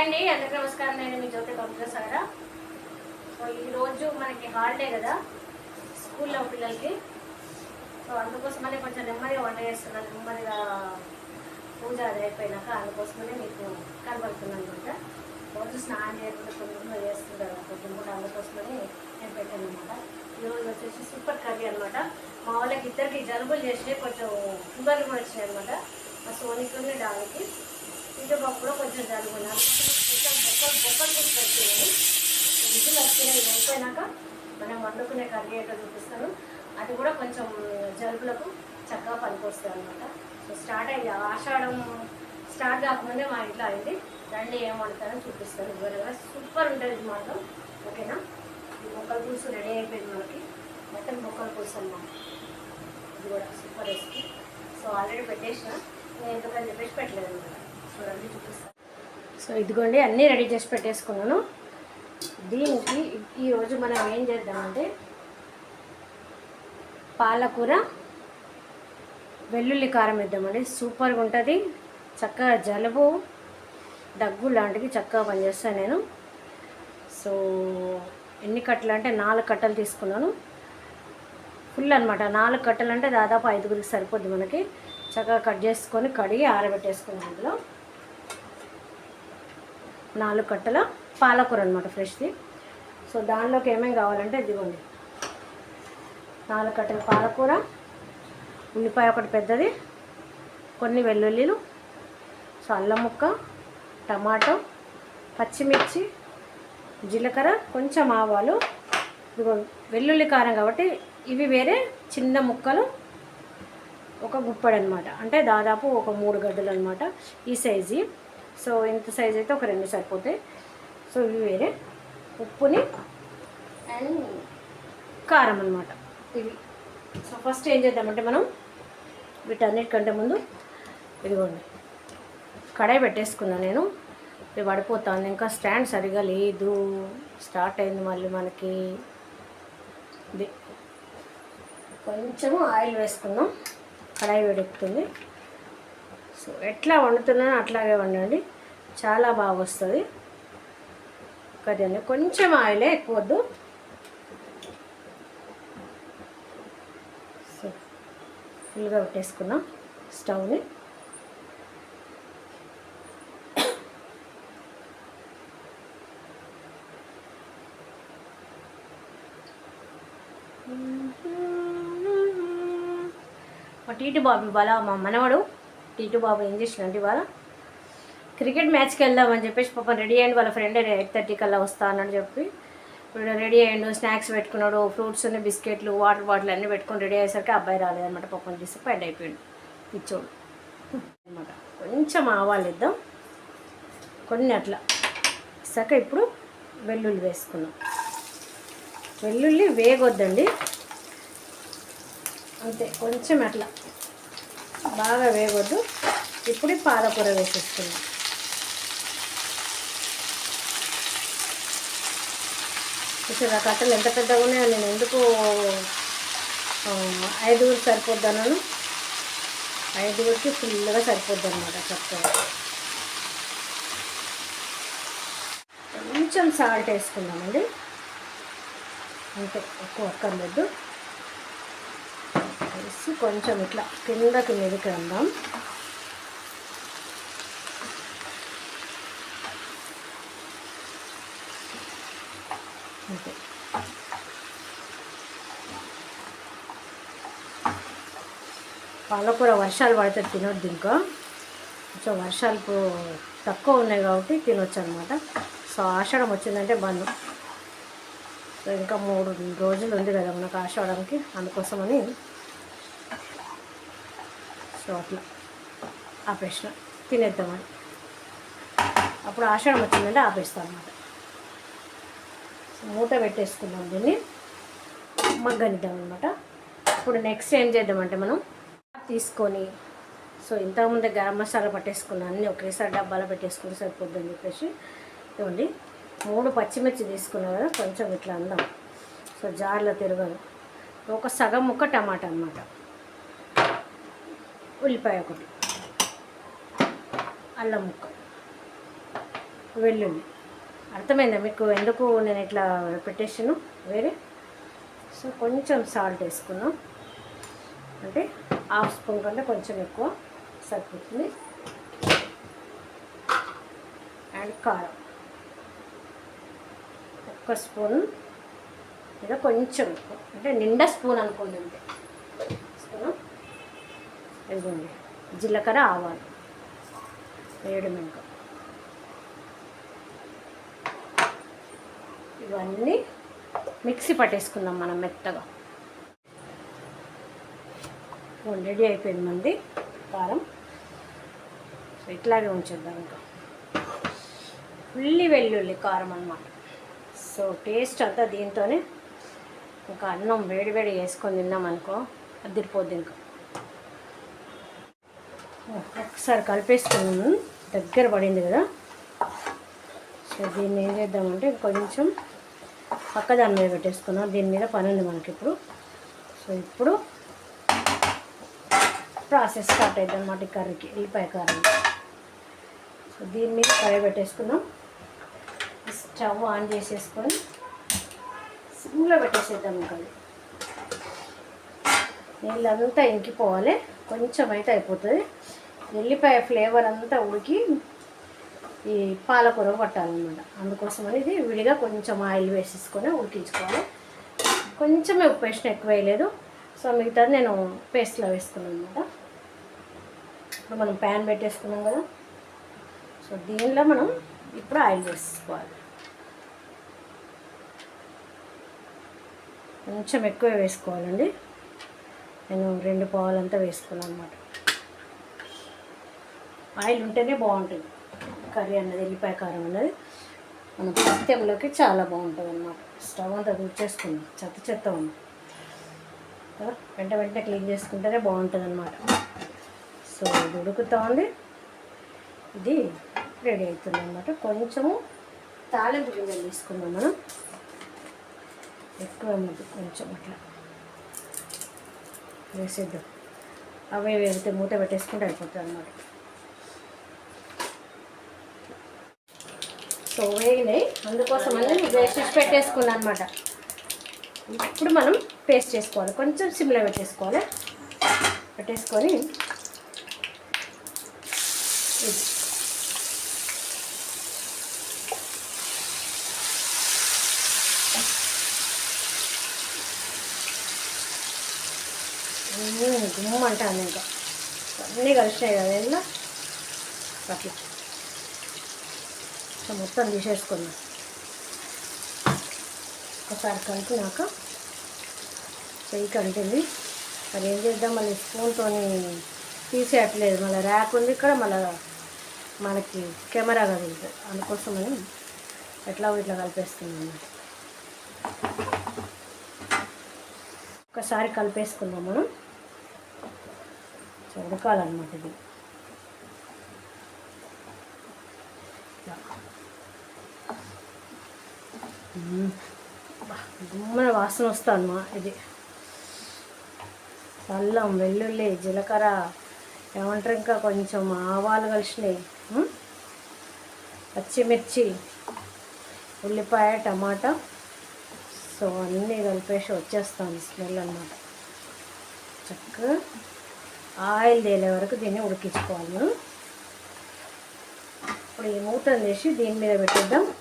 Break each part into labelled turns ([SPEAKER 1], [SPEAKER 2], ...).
[SPEAKER 1] అండి అందరికీ నమస్కారం. నేను మీ జ్యోతి కంప్యూటర్ సారా. సో ఈరోజు మనకి హాలిడే కదా స్కూల్లో పిల్లలకి. సో అందుకోసమనే కొంచెం నెమ్మదిగా వంట చేస్తున్నాను నెమ్మదిగా పూజ అది అయిపోయినాక అందుకోసమనే మీకు కనబడుతున్నాను అనమాట. రోజు స్నానం చేయకుండా తొందరగా చేస్తుంటారు కొంచెం కూడా అందుకోసమని నేను పెట్టాను అనమాట. ఈరోజు వచ్చేసి సూపర్ కర్రీ అనమాట. మా వాళ్ళకి ఇద్దరికి జలుబులు చేసి కొంచెం ఫీవర్లు కూడా వచ్చినాయి అనమాట. మా సోనికుని డాలికి ఇంకా కొంచెం జలుబు కొంచెం బొక్కలు బొక్కలు కూడా వచ్చినాయి విజులు వచ్చినాయి అయిపోయినాక మనం వండుకునే కర్రీ అయితే చూపిస్తాను. అది కూడా కొంచెం జలుబులకు చక్కగా పనికొస్తుంది అనమాట సో స్టార్ట్ అయింది. ఆషాఢం స్టార్ట్ కాకముందే మా ఇంట్లో అయింది. రండి ఏం వండుతానో చూపిస్తాను. వివరంగా సూపర్ ఉంటుంది ఇది మాత్రం. ఓకేనా? ఈ మొక్కల పులుసు రెడీ అయిపోయింది మనకి. మొత్తం మొక్కలు పులుసు అన్నమాట. ఇది కూడా సూపర్ రెసిపీ. సో ఆల్రెడీ పెట్టేసిన. నేను ఎందుకని చెప్పేసి పెట్టలేదు. అనమాట చూడండి చూపిస్తాను సో ఇదిగోండి అన్నీ రెడీ చేసి పెట్టేసుకున్నాను. దీనికి ఈరోజు మనం ఏం చేద్దామంటే పాలకూర వెల్లుల్లి కారం వేద్దామండి. సూపర్గా ఉంటుంది. చక్కగా జలుబు దగ్గు లాంటివి చక్కగా పనిచేస్తాను నేను. సో ఎన్ని కట్టలు అంటే నాలుగు కట్టలు తీసుకున్నాను. ఫుల్ అనమాట నాలుగు కట్టలు అంటే దాదాపు ఐదుగురికి సరిపోద్ది మనకి. చక్కగా కట్ చేసుకొని కడిగి ఆరబెట్టేసుకున్నాను అందులో. నాలుగు కట్టల పాలకూర అనమాట ఫ్రెష్ది. సో దానిలోకి ఏమేమి కావాలంటే ఇదిగోండి. నాలుగు కట్టల పాలకూర ఉల్లిపాయ ఒకటి పెద్దది కొన్ని వెల్లుల్లిలు సో అల్లం ముక్క టమాటో పచ్చిమిర్చి జీలకర్ర కొంచెం ఆవాలు ఇదిగో వెల్లుల్లి కారం కాబట్టి ఇవి వేరే చిన్న ముక్కలు ఒక గుప్పడనమాట అంటే దాదాపు ఒక మూడు గడ్డలు అనమాట ఈ సైజు. సో ఇంత సైజ్ అయితే ఒక రెండు సరిపోతాయి. సో ఇవి వేరే. ఉప్పుని అండ్ కారం అనమాట ఇవి. సో ఫస్ట్ ఏం చేద్దామంటే మనం వీటన్నిటికంటే ముందు ఇదిగోండి కడాయి పెట్టేసుకున్నాను నేను. ఇది పడిపోతాను ఇంకా స్టాండ్ సరిగా లేదు. స్టార్ట్ అయింది మళ్ళీ మనకి. ఇది. కొంచెము ఆయిల్ వేసుకుందాం. కడాయి వేడెక్కుతుంది. సో ఎట్లా వండుతున్నానో అట్లాగే వండండి. చాలా బాగా వస్తుంది. కదండి కొంచెం ఆయిలే ఎక్కువ వద్దు. సో ఫుల్గా పెట్టేసుకున్నాం స్టవ్ని. మా టీటు బాబు బలా మా మనవడు. టీటు బాబు ఏం చేసినండి ఇవాళ? క్రికెట్ మ్యాచ్కి వెళ్దామని చెప్పేసి పాపం రెడీ అయ్యండి వాళ్ళ ఫ్రెండ్ ఎయిట్ థర్టీ కల్లా వస్తానని చెప్పి. ఇప్పుడు రెడీ అయ్యిండు స్నాక్స్ పెట్టుకున్నాడు ఫ్రూట్స్ బిస్కెట్లు వాటర్ బాటిల్ అన్నీ పెట్టుకొని రెడీ అయ్యేసరికి అబ్బాయి రాలేదన్నమాట పాపం డిసప్పాయింట్ అయిపోయాడు పిచ్చోడు అనమాట కొంచెం ఆవాలు ఇద్దాం. కొన్ని అట్లా. ఇసాక ఇప్పుడు వెల్లుల్లి వేసుకున్నాం వెల్లుల్లి వేగొద్దండి. అంతే కొంచెం అట్లా. బాగా వేగొద్దు. ఇప్పుడు ఈ పాలకూర వేసేసుకున్నాం చూసారా కట్టలు ఎంత పెద్దగా ఉన్నాయో నేను ఎందుకు ఐదుగురు సరిపోద్దన్నాను ఐదుగురికి ఫుల్గా సరిపోద్ది అనమాట చక్కగా కొంచెం సాల్ట్ వేసుకుందామండి. అంతే ఎక్కువ అక్కర్లేదు. వేసి కొంచెం ఇట్లా కిందకి మెదికి అందాం అంతే పాలకూర వర్షాలు పడితే తినొద్దు ఇంకా. కొంచెం వర్షాలు తక్కువ ఉన్నాయి కాబట్టి తినొచ్చు అనమాట సో ఆషాఢం వచ్చిందంటే బంద్. సో ఇంకా మూడు రోజులు ఉంది కదా మనకు ఆషాఢంకి అందుకోసమని సో అట్లా ఆపేసిన తినేద్దామని. అప్పుడు ఆషాఢం వచ్చిందంటే ఆపేస్తాం అనమాట సో మూత పెట్టేసుకుందాం దీన్ని. మగ్గనిద్దాం అనమాట ఇప్పుడు నెక్స్ట్ ఏం చేద్దామంటే మనం తీసుకొని సో ఇంతకుముందే గరం మసాలా పట్టేసుకున్నాను అన్నీ ఒకేసారి డబ్బాలో పెట్టేసుకుని సరిపోద్దని చెప్పేసి ఇవ్వండి మూడు పచ్చిమిర్చి తీసుకున్నాం కదా కొంచెం ఇట్లా అందాం సో జార్లో తిరగదు. ఒక సగం ముక్క టమాటా అనమాట ఉల్లిపాయ ఒకటి అల్లం ముక్క వెల్లుల్లి. అర్థమైందా మీకు? ఎందుకు నేను ఇట్లా పెట్టేసాను వేరే? సో కొంచెం సాల్ట్ వేసుకున్నాం అంటే హాఫ్ స్పూన్ కంటే కొంచెం ఎక్కువ సరిపోతుంది. అండ్ కారం. ఒక్క స్పూన్ లేదా కొంచెం ఎక్కువ. అంటే నిండా స్పూన్ అనుకోండి అంతే. ఇదిగోండి జీలకర్ర ఆవాలు. వేయడం ఇంకా ఇవన్నీ మిక్సీ పట్టేసుకుందాం మనం మెత్తగా. రెడీ అయిపోయింది మంది కారం. సో ఇట్లాగే ఉంచేద్దాం ఇంకా. ఉల్లి వెల్లుల్లి కారం అనమాట సో టేస్ట్ అంతా దీంతోనే. ఇంకా అన్నం వేడి వేడి వేసుకొని తిన్నాం అనుకో అదిరిపోద్ది ఇంకా. ఒకసారి కలిపేసుకున్నాను. దగ్గర పడింది కదా. సో దీన్ని ఏం చేద్దామంటే కొంచెం పక్క దాని మీద పెట్టేసుకున్నాం దీని మీద పని ఉంది మనకి ఇప్పుడు సో ఇప్పుడు ప్రాసెస్ స్టార్ట్ అవుతుంది అనమాట ఈ కర్రీకి ఉల్లిపాయ కర్రీ. సో దీని మీద కర్రీ పెట్టేసుకున్నాం. స్టవ్ ఆన్ చేసేసుకొని సిమ్లో పెట్టేసేద్దాం ఇంకా. నీళ్ళంతా ఇంకిపోవాలి. కొంచెం అయితే అయిపోతుంది. ఉల్లిపాయ ఫ్లేవర్ అంతా ఉడికి ఈ పాలకూర పట్టాలన్నమాట అందుకోసమని ఇది విడిగా కొంచెం ఆయిల్ వేసేసుకొని ఉడికించుకోవాలి. కొంచెమే ఉప్పు వేసిన ఎక్కువ వేయలేదు. సో మిగతాది నేను పేస్ట్లో వేసుకున్నాను అనమాట ఇప్పుడు మనం ప్యాన్ పెట్టేసుకున్నాం కదా. సో దీనిలో మనం ఇప్పుడు ఆయిల్ వేసుకోవాలి కొంచెం ఎక్కువ వేసుకోవాలండి. నేను రెండు పావులంతా వేసుకున్నాను అనమాట ఆయిల్ ఉంటేనే బాగుంటుంది. కర్రీ అన్నది ఎల్లిపాయ కారం అన్నది. మన పత్యంలోకి చాలా బాగుంటుంది అన్నమాట. స్టవ్ అంతా తుడిచేసుకుందాం. చెత్త చెత్త ఉంది. వెంట వెంటనే క్లీన్ చేసుకుంటేనే బాగుంటుంది అనమాట సో ఇది ఉడుకుతా ఉంది. ఇది రెడీ అవుతుంది అనమాట కొంచెము తాలింపు గింజలు తీసుకుందాం మనం. ఎక్కువ ముద్దు కొంచెం అట్లా. వేసేద్దాం. అవే వేస్తే మూత పెట్టేసుకుంటే అయిపోతుంది అనమాట సో వేగినాయి. అందుకోసం అని వేసి పెట్టేసుకున్నాను అనమాట ఇప్పుడు మనం పేస్ట్ చేసుకోవాలి. కొంచెం సిమ్లో పెట్టేసుకోవాలి. పెట్టేసుకొని గుమ్మంటాను ఇంకా. అన్నీ కలిసినాయి కదా ఇలా అట్లా సో మొత్తం తీసేసుకున్నాం. ఒకసారి కలిపినాక చెయ్యి కంటింది మరి ఏం చేద్దాం మళ్ళీ స్పూన్తో తీసేయట్లేదు. మళ్ళీ ర్యాక్ ఉంది ఇక్కడ మళ్ళీ మనకి కెమెరా కదులుతుంది అందుకోసమని ఎట్లా ఇట్లా కలిపేస్తున్నాము ఒకసారి కలిపేసుకుందాం మనం. సో ఉడకాలన్నమాట ఇది. మ్మ్. గుమ్మన వాసన వస్తానమ్మా ఇది. అల్లం వెల్లుల్లి జీలకర్ర ఏమంటారు ఇంకా కొంచెం ఆవాలు కలిసినాయి. పచ్చిమిర్చి ఉల్లిపాయ టమాటా. సో అన్నీ కలిపేసి వచ్చేస్తాను స్మెల్ అన్నమాట. చక్కగా ఆయిల్ తేలే వరకు దీన్ని ఉడికించుకోవాలి. ఇప్పుడు ఈ మూతను చేసి దీని మీద పెట్టిద్దాం.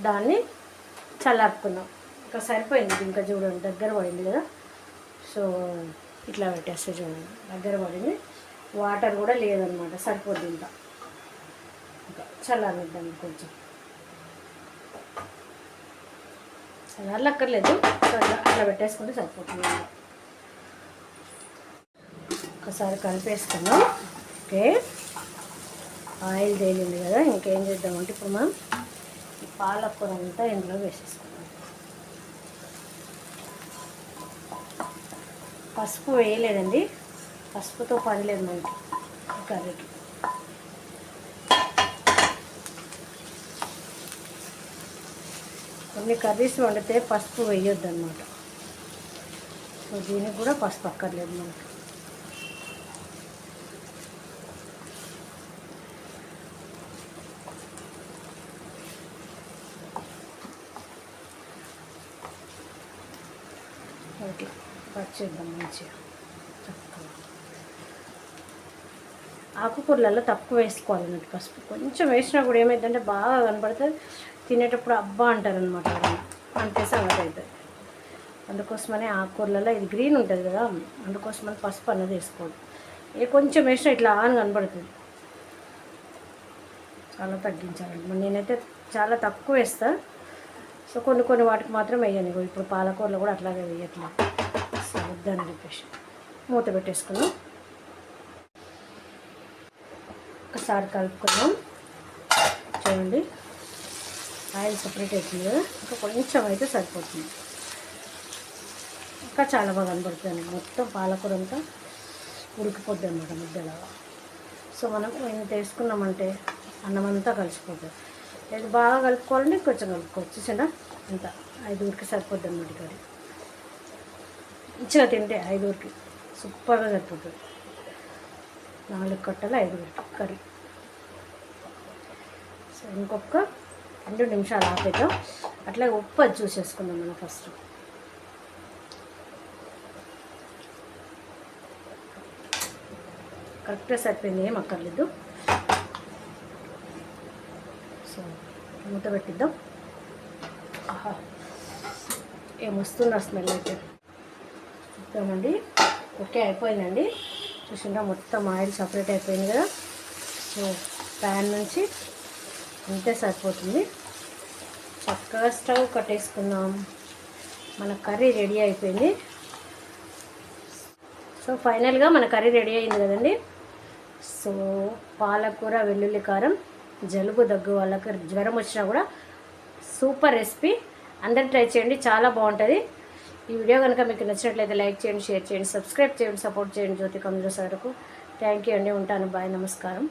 [SPEAKER 1] దాన్ని చల్లార్పుకున్నాం ఇంకా సరిపోయింది ఇంకా చూడండి దగ్గర పడింది కదా. సో ఇట్లా పెట్టేస్తే చూడండి దగ్గర పడింది. వాటర్ కూడా లేదనమాట సరిపోద్ది ఇంకా. ఇంకా చల్లారిద్దాం కొంచెం. చల్లార్లు అక్కర్లేదు అట్లా అట్లా పెట్టేసుకుంటే సరిపోతుంది ఒకసారి కలిపేసుకుందాం. ఓకే. ఆయిల్ తేలింది కదా ఇంకేం చేద్దామంటే ఇప్పుడు మనం ఈ పాలకూర అంతా ఇందులో వేసేసుకున్నాను పసుపు వేయలేదండి. పసుపుతో పని లేదు మనకి కర్రీకి. కొన్ని కర్రీస్ వండితే పసుపు వేయొద్దు అనమాట సో దీనికి కూడా పసుపు అక్కర్లేదు మనకి. ఇట్లా కట్ చేద్దాం మంచిగా. చక్కగా. ఆకుకూరలలో తక్కువ వేసుకోవాలి అన్నట్టు పసుపు. కొంచెం వేసినా కూడా ఏమైందంటే బాగా కనపడుతుంది. తినేటప్పుడు అబ్బా అంటారనమాట అంతే సంగతి అవుతుంది అందుకోసమనే ఆకుకూరలలో ఇది గ్రీన్ ఉంటుంది కదా అందుకోసమని పసుపు అన్నది వేసుకోవాలి ఏ కొంచెం వేసినా ఇట్లా ఆన్ కనబడుతుంది. చాలా తగ్గించాలండి. నేనైతే చాలా తక్కువ వేస్తాను సో కొన్ని కొన్ని వాటికి మాత్రం వేయను. ఇప్పుడు పాలకూరలు కూడా అట్లాగే వేయట్లేదు. వద్దని చెప్పేసి మూత పెట్టేసుకున్నాం ఒకసారి కలుపుకున్నాం చూడండి. ఆయిల్ సపరేట్ అవుతుంది కదా? ఇంకా కొంచెం అయితే సరిపోతుంది. ఇంకా చాలా బాగా కనబడుతుంది. మొత్తం పాలకూర అంతా ఉడికిపోద్ది అనమాట ముద్దలాగా. సో మనం ఇంత వేసుకున్నామంటే అన్నం అంతా కలిసిపోతుంది. లేదు బాగా కలుపుకోవాలంటే కొంచెం కలుపుకోవచ్చు. చిన్న ఇంత ఉడికి సరిపోద్ది అనమాట ఇక్కడికి. మంచిగా తింటే ఐదుగురికి. సూపర్గా సరిపోతుంది. నాలుగు కట్టలు ఐదుగురికి కర్రీ. సో ఇంకొక రెండు నిమిషాలు ఆపేద్దాం. అట్లాగే ఉప్పు అది చూసేసుకుందాం మనం ఫస్ట్. కరెక్ట్గా సరిపోయింది ఏం అక్కర్లేదు. సో మూత పెట్టిద్దాం. ఆహా ఏం స్మెల్ అయితే. చూద్దామండి ఓకే అయిపోయిందండి. చూసిందా మొత్తం ఆయిల్ సపరేట్ అయిపోయింది కదా. సో ప్యాన్ నుంచి అంతే సరిపోతుంది. చక్కగా స్టవ్ కట్టేసుకుందాం. మన కర్రీ రెడీ అయిపోయింది. సో ఫైనల్గా మన కర్రీ రెడీ అయింది కదండి. సో పాలకూర వెల్లుల్లి కారం జలుబు దగ్గు వాళ్ళకి జ్వరం వచ్చినా కూడా సూపర్ రెసిపీ. అందరు ట్రై చేయండి చాలా బాగుంటుంది. ఈ వీడియో కనుక మీకు నచ్చినట్లయితే లైక్ చేయండి షేర్ చేయండి సబ్స్క్రైబ్ చేయండి సపోర్ట్ చేయండి జ్యోతి కమల సార్కు. థ్యాంక్ యూ అండి ఉంటాను బాయ్ నమస్కారం.